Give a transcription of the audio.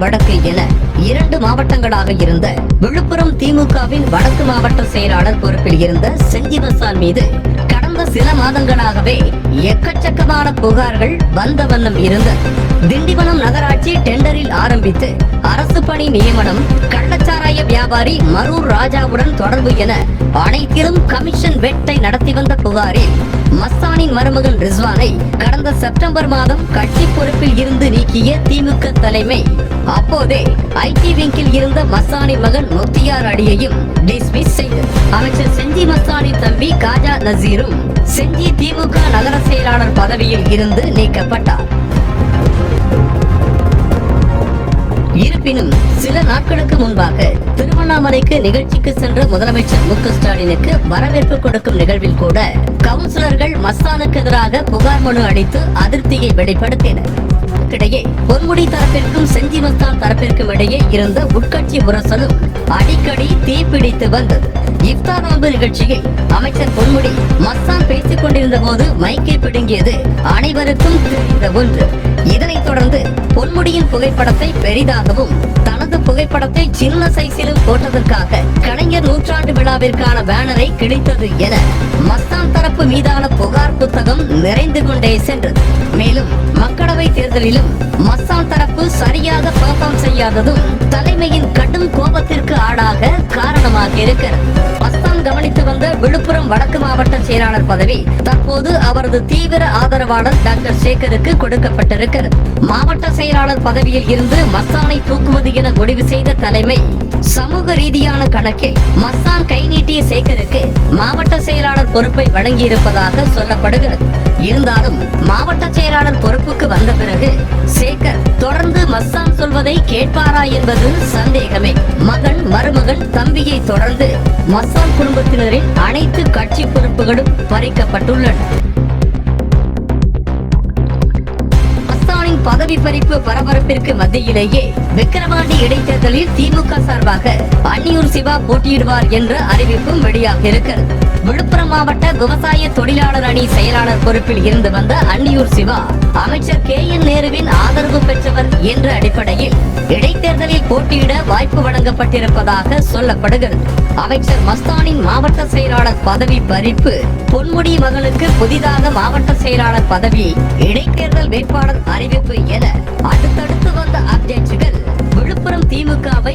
வடக்கு என இரண்டு மாவட்டங்களாக இருந்த விழுப்புரம் திமுகவின் வடக்கு மாவட்ட செயலாளர் பொறுப்பில் இருந்த செஞ்சிவசான் மீது கடந்த சில மாதங்களாகவே எக்கச்சக்கமான புகார்கள் வந்த வண்ணம் இருந்த திண்டிவனம் நகராட்சி டெண்டரில் ஆரம்பித்து அரசு பணி நியமனம் கள்ளச்சாராய வியாபாரி மரூர் ராஜாவுடன் தொடர்பு என அனைத்திலும் கமிஷன் வெட்டை நடத்தி வந்த புகாரில் மஸ்தானின் மருமகன் ரிஸ்வானை கடந்த செப்டம்பர் மாதம் கட்சி பொறுப்பில் இருந்து நீக்கிய திமுக தலைமை. அப்போதே ஐடி விங்கில் இருந்த மஸ்தானின் மகன் முக்தியார் அடியையும் டிஸ்மிஸ் செய்தது. அமைச்சர் செஞ்சி மஸ்தானின் தம்பி காஜா நசீரும் செஞ்சி திமுக நகர செயலாளர் பதவியில் இருந்து நீக்கப்பட்டார். இருப்பினும் சில நாட்களுக்கு முன்பாக திருவண்ணாமலைக்கு நிகழ்ச்சிக்கு சென்ற முதலமைச்சர் மு ஸ்டாலினுக்கு வரவேற்பு கொடுக்கும் நிகழ்வில் கூட கவுன்சிலர்கள் மஸ்தானுக்கு எதிராக புகார் மனு அளித்து அதிருப்தியை வெளிப்படுத்தினர். இதற்கிடையே பொன்முடி தரப்பிற்கும் செஞ்சி மஸ்தான் தரப்பிற்கும் இடையே இருந்த உட்கட்சி உரசலும் அடிக்கடி தீப்பிடித்து வந்தது. இஃப்தார் நோன்பு நிகழ்ச்சியில் அமைச்சர் பொன்முடி மஸ்தான் பேசிக் கொண்டிருந்த போது மைக்கை பிடுங்கியது அனைவருக்கும் தெரிந்த ஒன்று. இதனைத் தொடர்ந்து பொன்முடியின் புகைப்படத்தை பெரிதாகவும் தனது புகைப்படத்தை சின்ன சைஸிலும் போட்டதற்காக கலைஞர் நூற்றாண்டு விழாவிற்கான பேனரை கிழித்தது என மஸ்தான் தரப்பு மீதான புகார் புத்தகம் நிறைந்து கொண்டே சென்றது. மேலும் மக்களவை தேர்தலிலும் மஸ்தான் தரப்பு சரியாக பெர்ஃபார்ம் செய்யாததும் தலைமையின் கடும் கோபத்திற்கு ஆளாக காரணமாக இருக்கிறது. மஸ்தான் கவனித்து வந்த விழுப்புரம் வடக்கு மாவட்ட செயலாளர் பதவி. தற்போது அவரது தீவிர ஆதரவாளர் டாக்டர் சேகருக்கு கொடுக்கப்பட்டிருக்கிறது. மாவட்ட செயலாளர் பதவியில் இருந்து மஸ்தானை தூக்குவது என முடிவு செய்த தலைமை சமூக ரீதியான கணக்கில் மஸ்தான் கை நீட்டிய சேகருக்கு மாவட்ட செயலாளர் பொறுப்பை வழங்கியிருப்பதாக சொல்லப்படுகிறது. இருந்தாலும் மாவட்ட செயலாளர் பொறுப்புக்கு வந்த பிறகு சேகர் தொடர்ந்து மஸ்தான் சொல்வதை கேட்பாரா என்பது சந்தேகமே. மகன் மருமகன் தம்பியை தொடர்ந்து மஸ்தான் குடும்பத்தினரின் அனைத்து கட்சி பொறுப்புகளும் பறிக்கப்பட்டுள்ளன. பதவி பறிப்பு பரபரப்பிற்கு மத்தியிலேயே விக்கிரவாண்டி இடைத்தேர்தலில் திமுக சார்பாக அன்னியூர் சிவா போட்டியிடுவார் என்ற அறிவிப்பும் வெளியாக இருக்கிறது விழுப்புரம் மாவட்ட விவசாய தொழிலாளர் அணி செயலாளர் பொறுப்பில் இருந்து வந்த அன்னியூர் சிவா அமைச்சர் கே என் நேருவின் ஆதரவு பெற்றவர் என்ற அடிப்படையில் இடைத்தேர்தலில் போட்டியிட வாய்ப்பு வழங்கப்பட்டிருப்பதாக சொல்லப்படுகிறது. அமைச்சர் மஸ்தானின் மாவட்ட செயலாளர் பதவி பறிப்பு பொன்முடி மகனுக்கு புதிதாக மாவட்ட செயலாளர் பதவி இடைத்தேர்தல் வேட்பாளர் அறிவிப்பு என அடுத்தடுத்து வந்த அப்டேட்கள் விழுப்புரம் திமுகவை